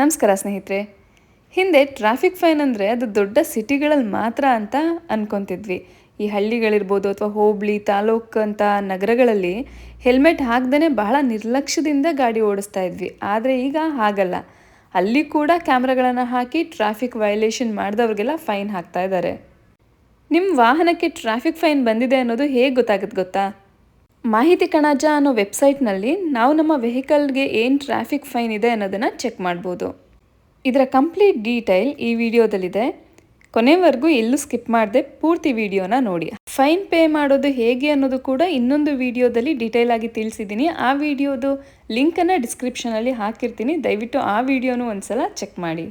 ನಮಸ್ಕಾರ ಸ್ನೇಹಿತರೆ. ಹಿಂದೆ ಟ್ರಾಫಿಕ್ ಫೈನ್ ಅಂದರೆ ಅದು ದೊಡ್ಡ ಸಿಟಿಗಳಲ್ಲಿ ಮಾತ್ರ ಅಂತ ಅಂದ್ಕೊತಿದ್ವಿ ಈ ಹಳ್ಳಿಗಳಿರ್ಬೋದು ಅಥವಾ ಹೋಬಳಿ, ತಾಲೂಕು ಅಂತ ನಗರಗಳಲ್ಲಿ ಹೆಲ್ಮೆಟ್ ಹಾಕ್ದೇ ಬಹಳ ನಿರ್ಲಕ್ಷ್ಯದಿಂದ ಗಾಡಿ ಓಡಿಸ್ತಾ ಇದ್ವಿ. ಆದರೆ ಈಗ ಹಾಗಲ್ಲ. ಅಲ್ಲಿ ಕೂಡ ಕ್ಯಾಮ್ರಾಗಳನ್ನು ಹಾಕಿ ಟ್ರಾಫಿಕ್ ವೈಲೇಷನ್ ಮಾಡಿದವ್ರಿಗೆಲ್ಲ ಫೈನ್ ಹಾಕ್ತಾ ಇದ್ದಾರೆ. ನಿಮ್ಮ ವಾಹನಕ್ಕೆ ಟ್ರಾಫಿಕ್ ಫೈನ್ ಬಂದಿದೆ ಅನ್ನೋದು ಹೇಗೆ ಗೊತ್ತಾಗುತ್ತೆ ಗೊತ್ತಾ? ಮಾಹಿತಿ ಕಣಜ ಅನ್ನೋ ವೆಬ್ಸೈಟ್ನಲ್ಲಿ ನಾವು ನಮ್ಮ ವೆಹಿಕಲ್ಗೆ ಏನು ಟ್ರಾಫಿಕ್ ಫೈನ್ ಇದೆ ಅನ್ನೋದನ್ನು ಚೆಕ್ ಮಾಡ್ಬೋದು. ಇದರ ಕಂಪ್ಲೀಟ್ ಡೀಟೈಲ್ ಈ ವಿಡಿಯೋದಲ್ಲಿದೆ. ಕೊನೆವರೆಗೂ ಎಲ್ಲೂ ಸ್ಕಿಪ್ ಮಾಡದೆ ಪೂರ್ತಿ ವಿಡಿಯೋನ ನೋಡಿ. ಫೈನ್ ಪೇ ಮಾಡೋದು ಹೇಗೆ ಅನ್ನೋದು ಕೂಡ ಇನ್ನೊಂದು ವಿಡಿಯೋದಲ್ಲಿ ಡೀಟೇಲ್ ಆಗಿ ತಿಳಿಸಿದ್ದೀನಿ. ಆ ವಿಡಿಯೋದು ಲಿಂಕನ್ನು ಡಿಸ್ಕ್ರಿಪ್ಷನಲ್ಲಿ ಹಾಕಿರ್ತೀನಿ. ದಯವಿಟ್ಟು ಆ ವಿಡಿಯೋನೂ ಒಂದ್ಸಲ ಚೆಕ್ ಮಾಡಿ.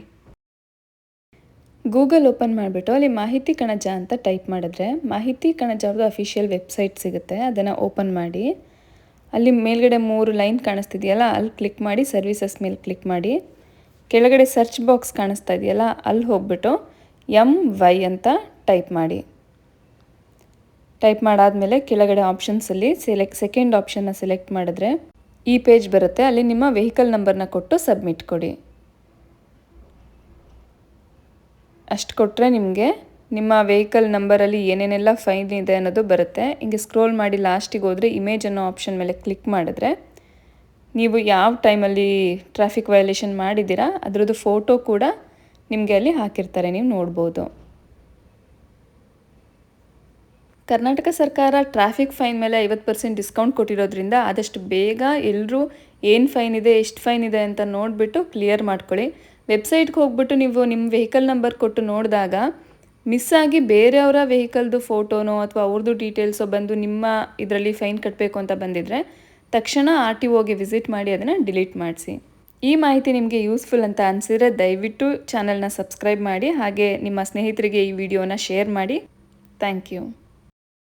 ಗೂಗಲ್ ಓಪನ್ ಮಾಡಿಬಿಟ್ಟು ಅಲ್ಲಿ ಮಾಹಿತಿ ಕಣಜ ಅಂತ ಟೈಪ್ ಮಾಡಿದ್ರೆ ಮಾಹಿತಿ ಕಣಜ ಅವ್ರದ್ದು ಅಫಿಷಿಯಲ್ ವೆಬ್ಸೈಟ್ ಸಿಗುತ್ತೆ, ಅದನ್ನು ಓಪನ್ ಮಾಡಿ. ಅಲ್ಲಿ ಮೇಲ್ಗಡೆ ಮೂರು ಲೈನ್ ಕಾಣಿಸ್ತಿದೆಯಲ್ಲ, ಅಲ್ಲಿ ಕ್ಲಿಕ್ ಮಾಡಿ ಸರ್ವಿಸಸ್ ಮೇಲೆ ಕ್ಲಿಕ್ ಮಾಡಿ. ಕೆಳಗಡೆ ಸರ್ಚ್ ಬಾಕ್ಸ್ ಕಾಣಿಸ್ತಾ ಇದೆಯಲ್ಲ, ಅಲ್ಲಿ ಹೋಗ್ಬಿಟ್ಟು ಎಂ ವೈ ಅಂತ ಟೈಪ್ ಮಾಡಿ. ಟೈಪ್ ಮಾಡಾದಮೇಲೆ ಕೆಳಗಡೆ ಆಪ್ಷನ್ಸಲ್ಲಿ ಸೆಲೆಕ್ಟ್ ಸೆಕೆಂಡ್ ಆಪ್ಷನ್ನ ಸೆಲೆಕ್ಟ್ ಮಾಡಿದ್ರೆ ಈ ಪೇಜ್ ಬರುತ್ತೆ, ಅಲ್ಲಿ ನಿಮ್ಮ ವೆಹಿಕಲ್ ನಂಬರ್ನ ಕೊಟ್ಟು ಸಬ್ಮಿಟ್ ಕೊಡಿ. ಅಷ್ಟು ಕೊಟ್ಟರೆ ನಿಮಗೆ ನಿಮ್ಮ ವೆಹಿಕಲ್ ನಂಬರಲ್ಲಿ ಏನೇನೆಲ್ಲ ಫೈನ್ ಇದೆ ಅನ್ನೋದು ಬರುತ್ತೆ. ಹಿಂಗೆ ಸ್ಕ್ರೋಲ್ ಮಾಡಿ ಲಾಸ್ಟಿಗೆ ಹೋದರೆ ಇಮೇಜ್ ಅನ್ನೋ ಆಪ್ಷನ್ ಮೇಲೆ ಕ್ಲಿಕ್ ಮಾಡಿದ್ರೆ ನೀವು ಯಾವ ಟೈಮಲ್ಲಿ ಟ್ರಾಫಿಕ್ ವಯೋಲೇಷನ್ ಮಾಡಿದ್ದೀರಾ, ಅದರದ್ದು ಫೋಟೋ ಕೂಡ ನಿಮಗೆ ಅಲ್ಲಿ ಹಾಕಿರ್ತಾರೆ, ನೀವು ನೋಡ್ಬೋದು. ಕರ್ನಾಟಕ ಸರ್ಕಾರ ಟ್ರಾಫಿಕ್ ಫೈನ್ ಮೇಲೆ ಐವತ್ತು ಪರ್ಸೆಂಟ್ ಡಿಸ್ಕೌಂಟ್ ಕೊಟ್ಟಿರೋದ್ರಿಂದ ಆದಷ್ಟು ಬೇಗ ಎಲ್ಲರೂ ಏನು ಫೈನ್ ಇದೆ, ಎಷ್ಟು ಫೈನ್ ಇದೆ ಅಂತ ನೋಡಿಬಿಟ್ಟು ಕ್ಲಿಯರ್ ಮಾಡ್ಕೊಳ್ಳಿ. ವೆಬ್ಸೈಟ್ಗೆ ಹೋಗ್ಬಿಟ್ಟು ನೀವು ನಿಮ್ಮ ವೆಹಿಕಲ್ ನಂಬರ್ ಕೊಟ್ಟು ನೋಡಿದಾಗ ಮಿಸ್ ಆಗಿ ಬೇರೆಯವರ ವೆಹಿಕಲ್ದು ಫೋಟೋನೋ ಅಥವಾ ಅವ್ರದ್ದು ಡೀಟೇಲ್ಸೋ ಬಂದು ನಿಮ್ಮ ಇದರಲ್ಲಿ ಫೈನ್ ಕಟ್ಟಬೇಕು ಅಂತ ಬಂದಿದ್ದರೆ ತಕ್ಷಣ ಆರ್ ಟಿ ಒಗೆ ವಿಸಿಟ್ ಮಾಡಿ ಅದನ್ನು ಡಿಲೀಟ್ ಮಾಡಿಸಿ. ಈ ಮಾಹಿತಿ ನಿಮಗೆ ಯೂಸ್ಫುಲ್ ಅಂತ ಅನಿಸಿದರೆ ದಯವಿಟ್ಟು ಚಾನಲ್ನ ಸಬ್ಸ್ಕ್ರೈಬ್ ಮಾಡಿ ಹಾಗೆ ನಿಮ್ಮ ಸ್ನೇಹಿತರಿಗೆ ಈ ವಿಡಿಯೋನ ಶೇರ್ ಮಾಡಿ. Thank you.